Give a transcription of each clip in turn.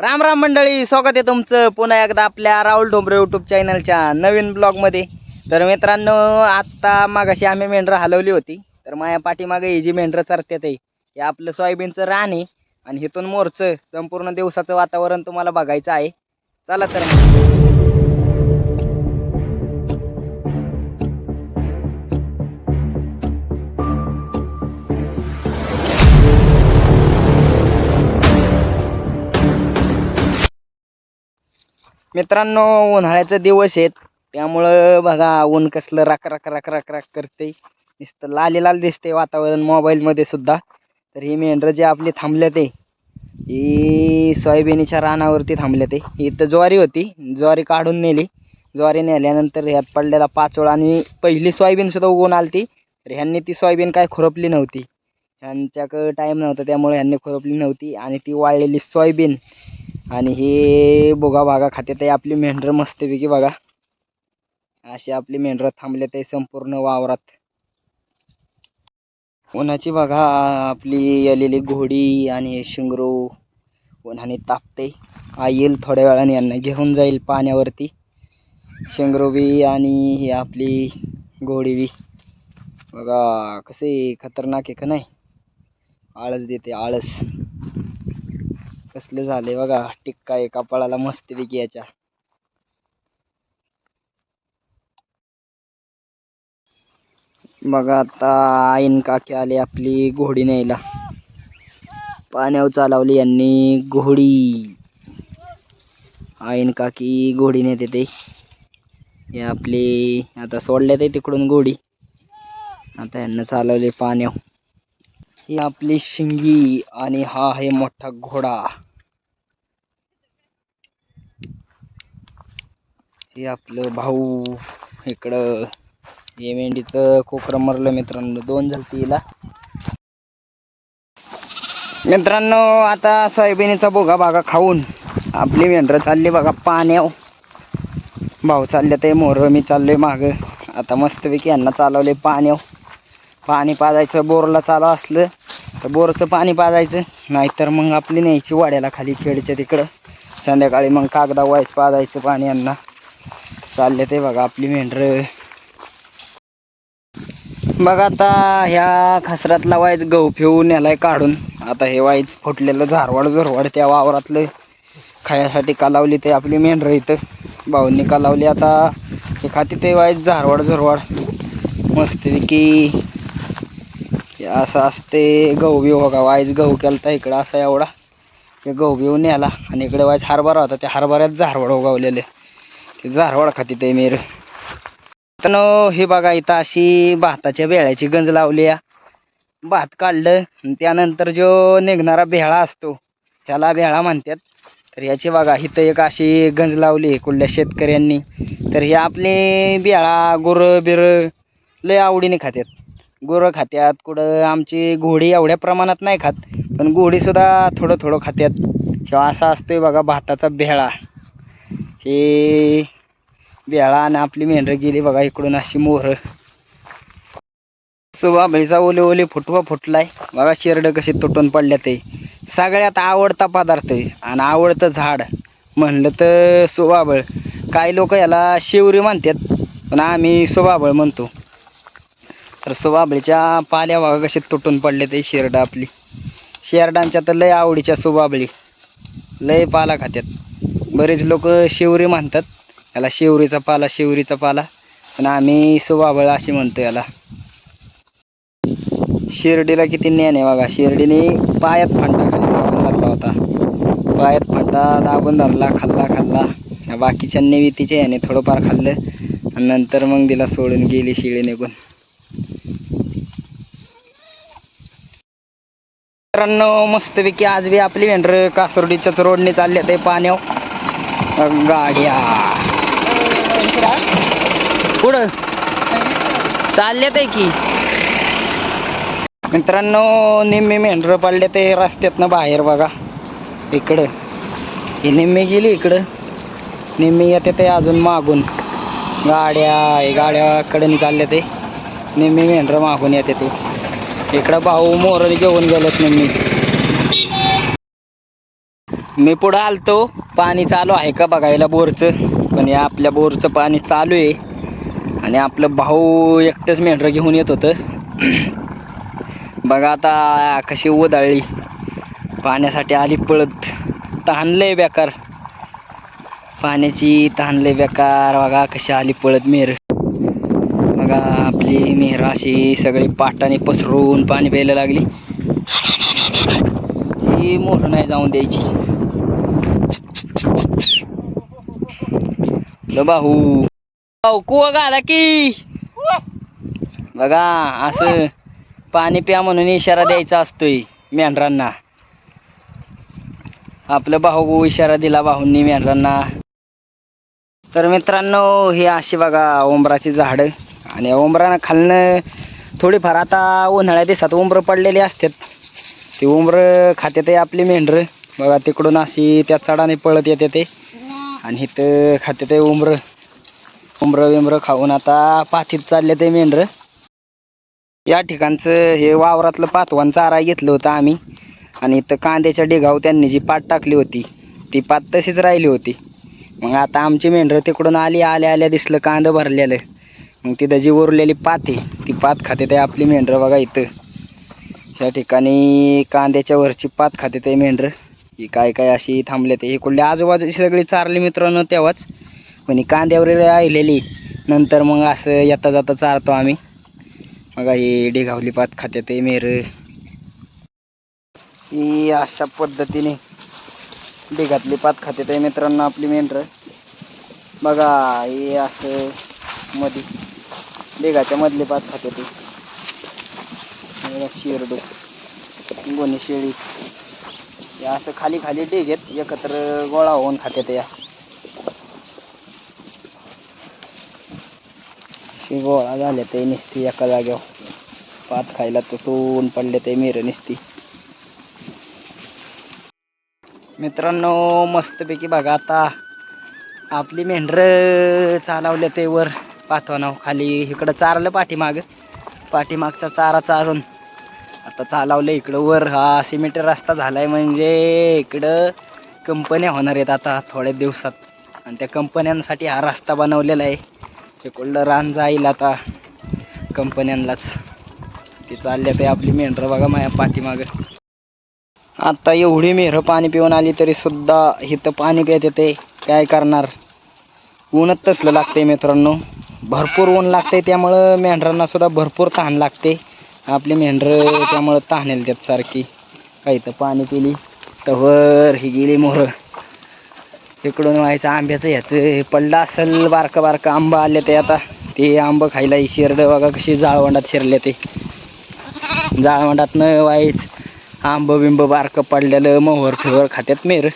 राम राम मंडळी स्वागत आहे तुमचं पुन्हा एकदा आपल्या राहुल डोंबरे यूट्यूब चॅनलच्या नवीन ब्लॉगमध्ये तर मित्रांनो आत्ता मागाशी आम्ही मेंढरं हलवली होती. तर माझ्या पाठीमागे ही जी मेंढरं चरत्यात आहे हे आपलं सोयाबीनचं रान आहे आणि इथून मोरचं संपूर्ण दिवसाचं वातावरण तुम्हाला बघायचं आहे. चला तर मित्रांनो उन्हाळ्याचे दिवस आहेत. त्यामुळं बघा ऊन कसलं राक राक राक राक राक करते नुसतं लाली लाल दिसते वातावरण मोबाईलमध्ये सुद्धा. तर ही मेंढरं जे आपली थांबले ते ही सोयाबीनच्या रानावरती थांबले ते इथं ज्वारी होती. ज्वारी काढून नेली. ज्वारी नेल्यानंतर ह्यात पडलेला पाचोळा आणि पहिली सोयाबीनसुद्धा उगवून आली आलती. तर ह्यांनी ती सोयाबीन काय खुरपली नव्हती. ह्यांच्याकडं टाईम नव्हता त्यामुळे ह्यांनी खुरपली नव्हती आणि ती वाळलेली सोयाबीन आणि हे बोगा बागा खाते ते आपली मेंढरं मस्तपैकी बघा. अशी आपली मेंढरं थांबले ते संपूर्ण वावरात. उन्हाची बघा आपली आलेली घोडी आणि शिंगरू उन्हाने तापते. आ येईल थोड्या वेळाने यांना घेऊन जाईल पाण्यावरती. शिंगरू बी आणि ही आपली घोडी बी. बघा कसे खतरनाक आहे का नाही? आळस देते आळस. कसले झाले बघा टिक्का आहे कपाळाला मस्तपैकी याच्या. बघा आता आईन काकी आले आपली घोडी न्यायला. पाण्यावर चालवली यांनी घोडी. आईन काकी घोडी नेते ते. हे आपली आता सोडले ते तिकडून घोडी. आता यांना चालवले पाण्यावर. ही आपली शिंगी आणि हा आहे मोठा घोडा. हे आपलं भाऊ इकडं हे मेंढीचं कोकरं मरलं मित्रांनो. दोन झालं तिला मित्रांनो आता सोयाबीनचा बोगा बागा खाऊन आपली मेंढरं चालली बघा पाण्याव भाऊ चालले ते मोर मी चाललोय मागं. आता मस्तपैकी यांना चालवले पाण्याव पाणी पाजायचं बोरला चालू असलं तर बोरचं पाणी पाजायचं. नाहीतर मग आपली न्यायची वाड्याला खाली खेडच्या तिकडं. संध्याकाळी मग कागदा व्हायचं पाजायचं पाणी यांना. चालले ते बघा आपली मेंढरं. बघा आता ह्या खासरात लावायच गहू फिवून यालाय काढून. आता हे वाईच फुटलेलं झारवाड झुरवाड त्या वावरातलं. खायासाठी कालावली ते आपली मेंढरं इथं. भाऊंनी कालावली आता. हे खाती ते वाईच झारवाड झुरवाड मस्तपैकी असं असते गहू बिहू बघा वाईज गहू केलता इकडं असा एवढा. ते गहू बिहू न्याला आणि इकडे वाईज हरभरा होता त्या हरभऱ्यात झारवाड उगवलेले. ते झारवाड खाती ते मेर. तर हे बघा इथं अशी भाताच्या बेळ्याची गंज लावली आहे. भात काढलं आणि त्यानंतर जो निघणारा बेळा असतो त्याला भेळा म्हणतात. तर याची बघा इथं एक अशी गंज लावली आहे कुठल्या शेतकऱ्यांनी. तर हे आपले बेळा गुरं बिरं लय आवडीने खातात गुरं खात्यात. कुठं आमची घोडी एवढ्या प्रमाणात नाही खात पण घोडीसुद्धा थोडं थोडं खात्यात. किंवा असा आहे बघा भाताचा भेळा हे भेळा आणि आपली मेंढरं गेली बघा इकडून अशी मोहर. सुबाबळीचा ओले ओले फुटवा फुटलाय. बघा शेरडं कशी तुटून पडल्या ते. सगळ्यात आवडता पदार्थ आहे आणि आवडतं झाड. म्हणलं तर सुबाबळ काही लोक याला शिवरी म्हणतात पण आम्ही सुबाबळ म्हणतो. तर सुबाबळीच्या पाल्या बघा कसे तुटून पडले ते शेरडा आपली. शेरडांच्या तर लय आवडीच्या सुबाबळी. लय पाला खात्यात. बरेच लोक शिवरी म्हणतात. याला शिवरीचा पाला शिवरीचा पाला. पण आम्ही सुबाबळ अशी म्हणतो याला. शिर्डीला किती ज्ञान आहे बघा. शिर्डीने पायात फांटा खाली दाबून धरला होता. पायात फांटा दाबून धरला खाल्ला खाल्ला. या बाकीच्यांनी बी याने थोडंफार खाल्लं. आणि नंतर मग तिला सोडून गेली शिळी निघून मित्रांनो मस्तपैकी आज बी आपली मेंढर कासर्डीच्याच रोडने चालले ते पाण्यावर. गाड्या. पुढं चालले आहे की. मित्रांनो निम्मी मेंढरं पडले ते रस्त्यातनं बाहेर बघा. इकडं. ही निम्मी गेली इकडं. निम्मी येते ते अजून मागून. गाड्या गाड्याकडे चालले ते. निम्मी मेंढरं मागून येते ते. इकडं भाऊ मोर घेऊन गेलेत मम्मी मी. पुढं आलतो. पाणी चालू आहे का बघायला बोरचं. पण या आपल्या बोरचं पाणी चालू आहे. आणि आपलं भाऊ एकटंच मेंढरं घेऊन येत होतं. बघा आता कशी उदाळली पाण्यासाठी आली पळत. तहानलंय बेकार. पाण्याची तहानलंय बेकार. बघा कशी आली पळत मेर बघा आपली मेहर अशी सगळी पाटाने पसरून पाणी प्यायला लागली. ही मोठं नाही जाऊन द्यायची. बाहू. भाऊ भाऊ कुवा घाला की? बघा असं पाणी प्या म्हणून इशारा द्यायचा असतोय मेंढरांना. आपलं भाऊ इशारा दिला भाऊंनी मेंढरांना. तर मित्रांनो हे अशी बघा उंबराची झाडं. आणि उंबरानं खालनं थोडीफार आता उन्हाळ्या दिवसात उंबरं पडलेली असतात. ती उंबरं खात्यात आपली मेंढरं. बघा तिकडून अशी त्या चढाने पळत येते ते. आणि इथं खात्यात उंबरं. उंबरं बिंबरं खाऊन आता पाठीत चालले ते मेंढरं. या ठिकाणचं हे वावरातलं पातवान चारा घेतलं होतं आम्ही. आणि इथं कांद्याच्या डिगाव त्यांनी जी पात टाकली होती ती पात तशीच राहिली होती. मग आता आमची मेंढरं तिकडून आली आल्या आल्या दिसलं कांदं भरलेलं. मग तिथं जी उरलेली पात आहे ती पात खाते ते आपली मेंढरं बघा इथं. या ठिकाणी कांद्याच्या वरची पात खाते ते मेंढरं. ही काय काय अशी थांबले ते. इकडले आजूबाजूची सगळी चारली मित्रांनो तेव्हाच. पण ही कांद्यावर राहिलेली. नंतर मग असं येता जाता चारतो आम्ही. बघा ही डिघावली पात खाते ते मेर. ही अशा पद्धतीने डिघातली पात खाते ते मित्रांनो आपली मेंढरं. बघा हे असं मध्ये डिघाच्या मधले पात खाते ते. बघा गोणी शेळी. या असं खाली खाली डिगेत एकत्र गोळा होऊन खाते ते या गोळा झाले ते निसती एका जागेवर. पात खायला तुटून पडले ते मिर निसती. मित्रांनो मस्तपैकी बघा आता आपली मेंढरं चालवले ते वर. पाठवणाव खाली इकडं चारलं पाठीमाग. पाठीमागचा चारा चारून आता चालवलं इकडं वर. हा सिमेंट रस्ता झालाय म्हणजे इकडं कंपन्या होणार आहेत आता थोड्या दिवसात. आणि त्या कंपन्यांसाठी हा रस्ता बनवलेला आहे. तिकडलं रान जाईल आता कंपन्यांनाच ते चालले ते आपली मेंढरं बघा माझ्या पाठीमागं. आता एवढी मेहरं पाणी पिऊन आली तरी सुद्धा इथं पाणी पित येते. काय करणार? ऊनच तसलं लागते मित्रांनो. भरपूर ऊन लागते त्यामुळं मेंढरांना सुद्धा भरपूर तहान लागते. आपली मेंढरं त्यामुळं तहानेल त्यात सारखी. काही तर पाणी पिली तवर ही गेली मोहरं. इकडून व्हायचं आंब्याचं ह्याचं. पडलं असेल बारकं बारकं आंबा आले ते आता. ते आंबं खायला शिरडं बघा कशी जाळवंडात शिरले ते. जाळवंडातनं व्हायच. आंब बिंब बारकं पडलेलं मोहर फिवर खात्यात मेर.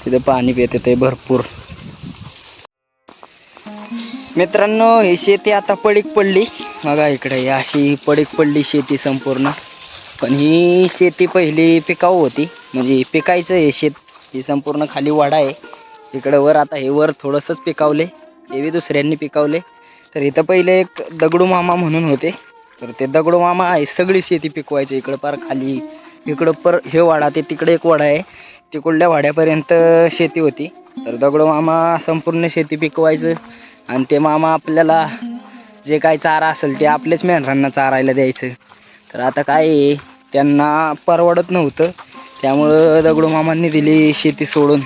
तिथं पाणी पिते ते भरपूर. मित्रांनो ही शेती आता पडीक पडली. बघा इकडे अशी पडीक पडली शेती संपूर्ण. पण ही शेती पहिली पिकाऊ होती. म्हणजे पिकायचं हे शेत. ही संपूर्ण खाली वाडा आहे. इकडं वर आता हे वर थोडंसंच पिकावले. हे बी दुसऱ्यांनी पिकावले. तर इथं पहिले एक दगडू मामा म्हणून होते. तर ते दगडू मामा आहे सगळी शेती पिकवायचे. इकडं पार खाली इकडं पर हे वाडा ते तिकडे एक वाडा आहे. तिकडल्या वाड्यापर्यंत शेती होती. तर दगडू मामा संपूर्ण शेती पिकवायचं. आणि ते मामा आपल्याला जे काय चारा असेल ते आपलेच मेंढरांना चारायला द्यायचं. तर आता काय आहे, त्यांना परवडत नव्हतं. त्यामुळं दगडू मामांनी दिली शेती सोडून.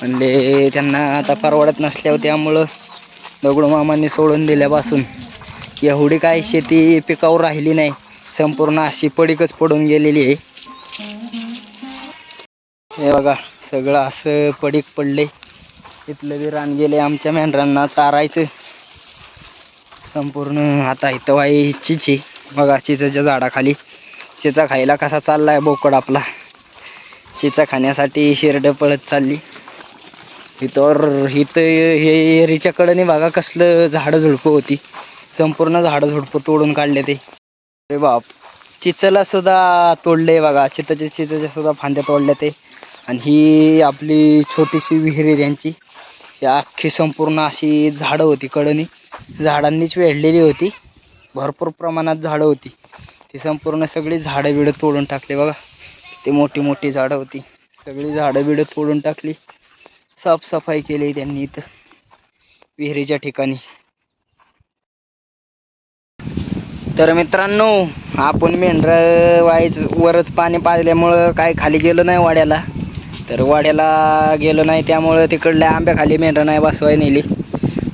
म्हणले त्यांना आता परवडत नसल्यावर त्यामुळं दगडू मामांनी सोडून दिल्यापासून एवढी काय शेती पिकावर राहिली नाही. संपूर्ण अशी पडीकच पडून गेलेली आहे. हे बघा सगळं असं पडीक पडले इथलं बी रान गेले आमच्या मेंढरांना चारायचं संपूर्ण आता इथं वाई चिची बघा चिचेच्या झाडाखाली. चिचा खायला कसा चाललाय बोकड आपला? चिचा खाण्यासाठी शिरडं पळत चालली. इथं इथं हे एरीच्या बघा कसलं झाडं झुडपं होती. संपूर्ण झाडं झुडपं तोडून काढले ते. अरे बाप. चिचला सुद्धा तोडले बघा. चिताच्या चिताच्या सुद्धा फांद्या तोडल्या ते. आणि ही आपली छोटीशी विहीर आहे त्यांची. ही अख्खी संपूर्ण अशी झाडं होती कडनी झाडांनीच वेढलेली होती. भरपूर प्रमाणात झाडं होती. ती संपूर्ण सगळी झाडं बिडं तोडून टाकली बघा. ते मोठी मोठी झाडं होती. सगळी झाडं बिडं तोडून टाकली. साफसफाई केली त्यांनी इथं. विहिरीच्या ठिकाणी. तर मित्रांनो आपण मेंढर वाईच वरच पाणी पाजल्यामुळं काय खाली गेलो नाही वाड्याला. तर वाड्याला गेलो नाही त्यामुळं तिकडल्या आंब्याखाली मेंढरं नाही बसवाय नेली.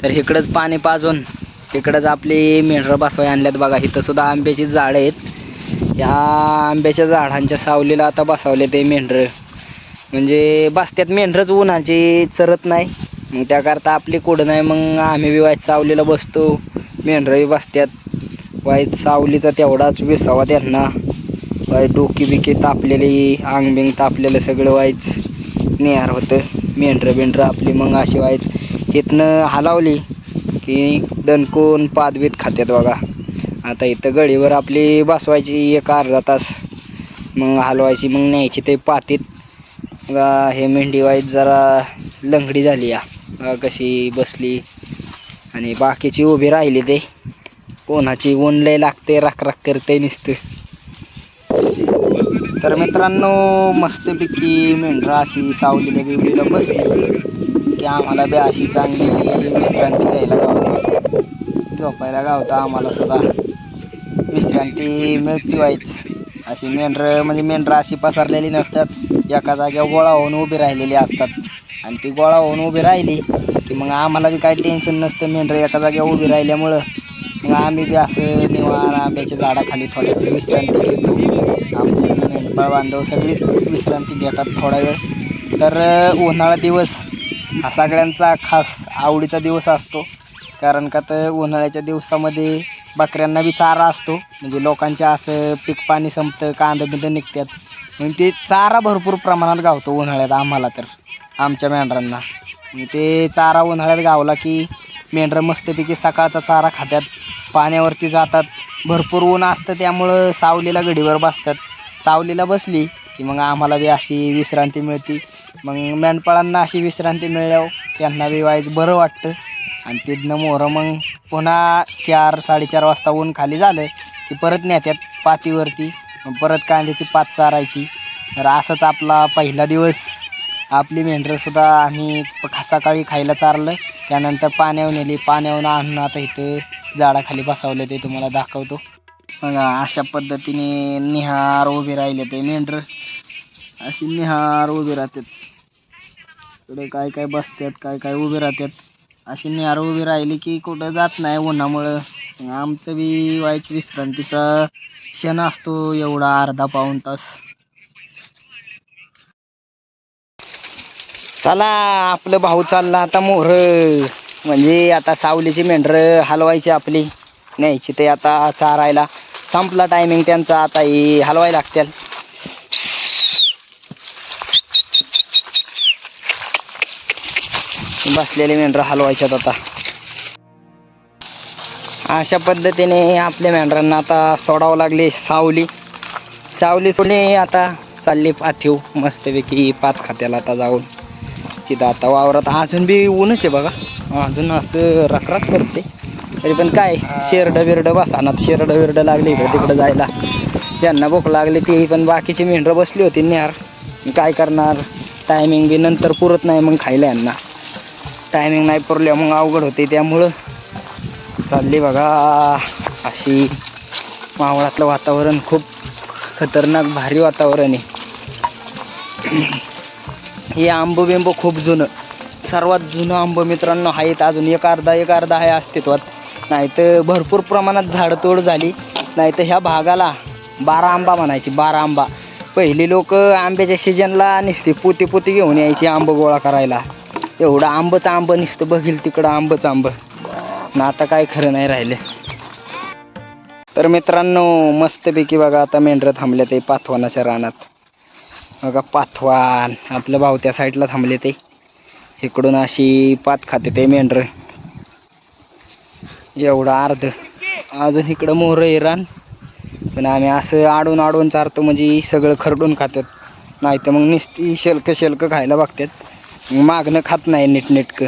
तर इकडंच पाणी पाजून तिकडंच आपली मेंढरं बसवाय आणल्यात बघा. इथंसुद्धा आंब्याची झाडं आहेत. या आंब्याच्या झाडांच्या सावलीला आता बसवले ते मेंढरं. म्हणजे बसत्यात मेंढरंच उन्हाची चरत नाही. मग त्याकरता आपली कुठं नाही मग आम्ही बी वाईट सावलीला बसतो. मेंढरंही बसत्यात. वाईट सावलीचा तेवढाच विसावा त्यांना. वाईट डोकी बिकी तापलेली अंग बिंग तापलेलं सगळं व्हायच. निहार होतं. मेंढरं बेंढरं आपली मग अशी व्हायच. इथनं हलावली की दणकून पादबीत खात्यात बघा. आता इथं गडीवर आपली बसवायची एक अर्धा तास. मग हलवायची मग न्यायची ते पातीत. हे मेंढी वाईट जरा लंगडी झाली या. कशी बसली. आणि बाकीची उभी राहिली ते. कोणाची ऊन लय लागते राख राख करते नुसतं. तर मित्रांनो मस्तपैकी मेंढरा अशी सावलीला बिवलीला बसली. की आम्हाला बी अशी चांगली विश्रांती घ्यायला गावते. झोपायला गावतं आम्हाला सुद्धा. विश्रांती मिळती व्हायच अशी मेंढरं म्हणजे मेंढरं अशी पसरलेली नसतात. एका जागेवर गोळा होऊन उभी राहिलेली असतात. आणि ती गोळा होऊन उभी राहिली की मग आम्हाला बी काही टेन्शन नसतं मेंढरं एका जागेवर उभी राहिल्यामुळं. मग आम्ही बी असं निवाण आंब्याच्या झाडाखाली थोड्या वेळ विश्रांती घेतो. आमचे मेंढपाळ बांधव सगळीच विश्रांती घेतात थोडा वेळ. तर उन्हाळा दिवस हा सगळ्यांचा खास आवडीचा दिवस असतो. कारण का तर उन्हाळ्याच्या दिवसामध्ये बकऱ्यांना बी चारा असतो. म्हणजे लोकांच्या असं पीक पाणी संपतं कांदं बिंदं निघतात. मग ते चारा भरपूर प्रमाणात गावतो उन्हाळ्यात आम्हाला तर आमच्या मेंढरांना. ते चारा उन्हाळ्यात गावला की मेंढरं मस्तपैकी सकाळचा चारा खात्यात पाण्यावरती जातात. भरपूर ऊन असतं त्यामुळं सावलीला घडीवर बसतात. सावलीला बसली की मग आम्हाला बी अशी विश्रांती मिळते. मग मेंढपाळांना अशी विश्रांती मिळल्यावर त्यांना बी वाईज बरं वाटतं. आणि तिथनं मोहरं मग पुन्हा चार साडेचार वाजता ऊन खाली झालं की परत नेत्यात पातीवरती. मग परत कांद्याची पात चारायची. तर असंच आपला पहिला दिवस. आपली मेंढरंसुद्धा आम्ही प- सकाळी खायला चारलं. त्यानंतर पाण्यावर नेली. पाण्यावर आणून आता इथे झाडाखाली बसवलं ते तुम्हाला दाखवतो. बघा अशा पद्धतीने निहार उभे राहिले ते मेंढर. अशी निहार उभे राहतात. इकडे काय काय बसतात काय काय उभे राहतात. अशी निहार उभी राहिली की कुठं जात नाही उन्हामुळं. आमचं बी वाईट विश्रांतीचा क्षण असतो एवढा अर्धा पाऊण तास. चला आपलं भाऊ चालला आता मोहर. म्हणजे आता सावलीची मेंढरं हलवायची आपली. न्यायची ते आता चारायला संपला टायमिंग त्यांचा आता ही हलवायला लागतील. बसलेले मेंढर हलवायच्यात आता. अशा पद्धतीने आपल्या मेंढरांना आता सोडावं लागली सावली. सावली सोडली आता चालली पाथीव मस्तपैकी पात खात्याला आता जाऊन. तिथं आता वावरात अजून बी ऊनच आहे बघा. अजून असं रखरख करते. तरी पण काय शेरडं बिरडं बसानात. शेरडं बिरडं लागली इकडं तिकडं जायला. त्यांना भूक लागली ती पण बाकीची मेंढरं बसली होती निहार काय करणार? टायमिंग बी नंतर पुरत नाही मग खायला यांना. टायमिंग नाही पुरल्या मग अवघड होते त्यामुळं. चालली बघा. अशी मावळातलं वातावरण खूप खतरनाक भारी वातावरण आहे. हे आंबं बिंब खूप जुनं सर्वात जुनं आंबं मित्रांनो आहेत अजून एक अर्धा एक अर्धा आहे अस्तित्वात. नाही तर भरपूर प्रमाणात झाडतोड झाली. नाही तर ह्या भागाला बारा आंबा म्हणायची बारा आंबा. पहिली लोक आंब्याच्या सीजनला निसते पोती पोती घेऊन यायची आंबं गोळा करायला. एवढं आंबचं आंबं निसतं बघील तिकडं आंबचं आंबं. ना आता काय खरं नाही राहिले. तर मित्रांनो मस्तपैकी बघा आता मेंढरं थांबले ते पाथवानाच्या रानात. बघा पाथवान आपलं भाऊ त्या साईडला थांबले ते. इकडून अशी पात खाते ते मेंढरं. एवढं अर्ध अजून इकडं मोहरं आहे रान. पण आम्ही असं आडून आडून चारतो म्हणजे सगळं खरडून खातात नाही तर मग नुसती शेल्क शेल्क खायला बघतात मागणं खात नाही नीटनेटकं.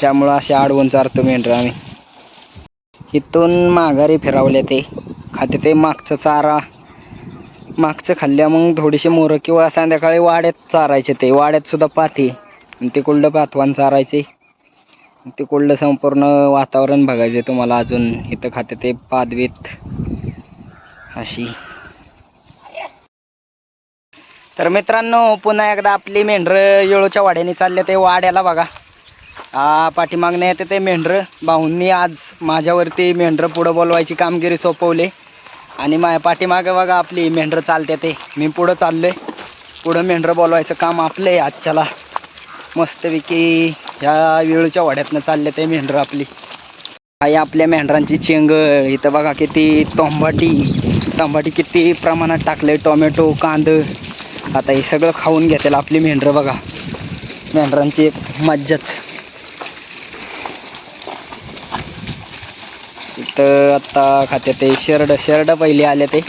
त्यामुळं असे आडवून चारतो मेंढरं आम्ही. इथून माघारी फिरावले ते. खाते ते मागचं चारा. मागचं खाल्ल्या मग थोडीशी मोरं किंवा संध्याकाळी वाड्यात चारायचे ते. वाड्यात सुद्धा पाठी. आणि ते कुल्लं पाथवान चारायचे. ते कुठलं संपूर्ण वातावरण बघायचं तुम्हाला अजून. इथं खाते ते पादवीत. अशी. तर मित्रांनो पुन्हा एकदा आपली मेंढरं येळूच्या वाड्याने चालले ते वाड्याला बघा. आ, पाठीमागणे येते ते मेंढरं. भाऊंनी आज माझ्यावरती मेंढरं पुढं बोलवायची कामगिरी सोपवली. आणि माझ्या पाठीमागं बघा आपली मेंढरं चालते ते. मी पुढं चाललोय. पुढं मेंढरं बोलवायचं काम आपलं आहे आजच्याला. मस्तपैकी. ह्या वेळूच्या वाड्यातनं चालले ते मेंढरं आपली. आई आपल्या मेंढरांची चेंग इथं बघा किती तोंबाटी तोंबाटी किती प्रमाणात टाकले टोमॅटो कांद. आता हे सगळं खाऊन घेतील आपली मेंढरं बघा. मेंढरांची एक मज्जाच. इथं आत्ता खाते ते शेरड शेरडं पहिले आले ते.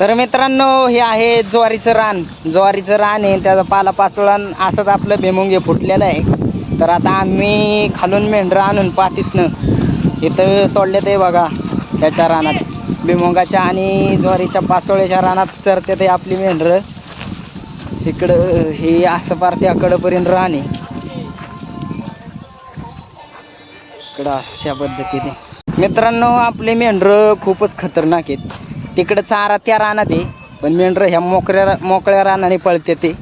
तर मित्रांनो हे आहे ज्वारीचं रान. ज्वारीचं रान आहे त्याचा पाला पाचोळा असंच आपलं बेमुंगे फुटलेलं आहे. तर आता आम्ही खालून मेंढरं आणून पातीतनं इथं सोडले ते बघा त्याच्या रानात. बेमुंगाच्या आणि ज्वारीच्या पाचोळ्याच्या रानात चरते ते आपली मेंढरं. इकडं हे असं पार त्याकडंपर्यंत रान आहे. इकडं अशा पद्धतीने. मित्रांनो आपले मेंढरं खूपच खतरनाक आहेत. तिकडं चारा त्या रानात आहे. पण मेंढरं ह्या मोकळ्या मोकळ्या रानाने पळते ते.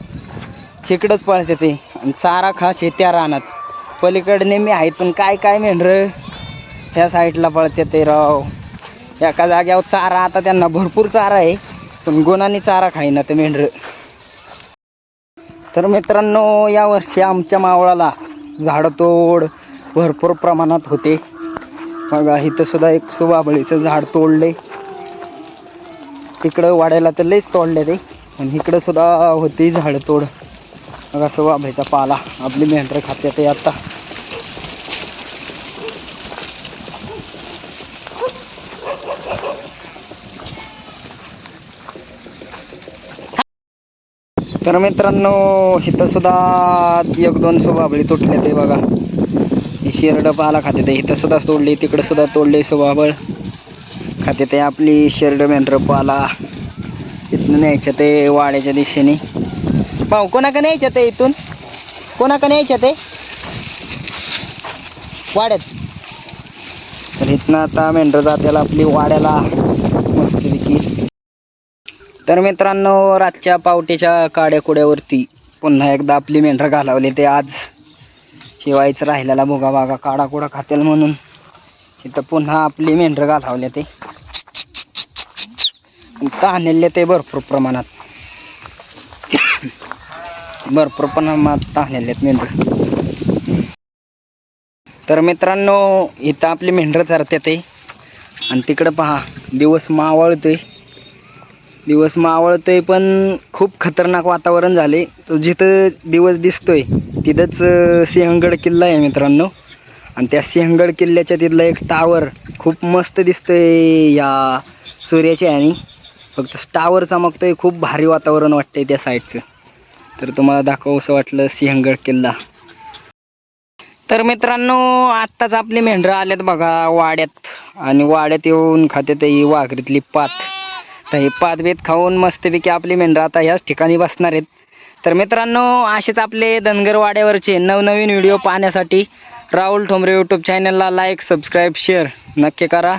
इकडंच पळते ते. आणि चारा खास आहे त्या रानात. पलीकडे नेहमी आहेत पण काय काय मेंढरं? ह्या साईडला पळते ते राव. एका जाग्यावर चारा आता त्यांना भरपूर चारा आहे पण गुणांनी चारा खाईना ते मेंढरं. तर मित्रांनो यावर्षी आमच्या मावळाला झाडतोड भरपूर प्रमाणात होते. बघा इथं सुद्धा एक सुबाबळीचं झाड तोडले तिकडं वाढायला तर लईच तोडले ते आणि इकडं सुद्धा होती झाड तोड. मग असं वाभायचा पाला. आपली मेंढरं खाते ते आता. तर मित्रांनो इथं सुद्धा एक दोन सुभाबळी तुटले ते बघा. शेरडं पाला खाते ते. इथं सुद्धा तोडली तिकडं सुद्धा तोडली सुभाबळ खाते ते आपली शेरड मेंढरपाला इथनं न्यायचं ते वाड्याच्या दिशेने. भाऊ कोणाकडे न्यायचं ते इथून? कोणाकडे न्यायचं ते? वाड्यात. तर इथनं आता मेंढरं जात्याला आपली वाड्याला. मस्तपैकी. तर मित्रांनो रातच्या पावटीच्या काड्याकुड्यावरती पुन्हा एकदा आपली मेंढरं घालावली ते आज. शिवायचं राहिलेला भोगा बागा काडाकुडा खातेल म्हणून. इथं पुन्हा आपली मेंढरं घालावले ते. ताणलेले ते भरपूर प्रमाणात. भरपूर प्रमाणात ताणलेले आहेत मेंढरं. तर मित्रांनो इथं आपली मेंढरं चरते ते. आणि तिकडं पहा दिवस मावळतोय. दिवस मावळतोय पण खूप खतरनाक वातावरण झाले. तो जिथं दिवस दिसतोय तिथंच सिंहगड किल्ला आहे मित्रांनो. आणि त्या सिंहगड किल्ल्याच्या तिथला एक टावर खूप मस्त दिसतोय या सूर्याच्या आणि. फक्त टावर चमकतोय खूप भारी वातावरण वाटतंय त्या साईडचं तर तुम्हाला दाखवसं वाटलं सिंहगड किल्ला. तर मित्रांनो आत्ताच आपली मेंढरं आल्यात बघा वाड्यात. आणि वाड्यात येऊन खाते ही वाघरीतली पात. तर हे पात बीत खाऊन मस्तपैकी आपली मेंढरं आता ह्याच ठिकाणी बसणार आहेत. तर मित्रांनो असेच आपले धनगर वाड्यावरचे नवनवीन व्हिडिओ पाहण्यासाठी राहुल ठोंबरे यूट्यूब चॅनलला लाईक सबस्क्राईब शेअर नक्की करा.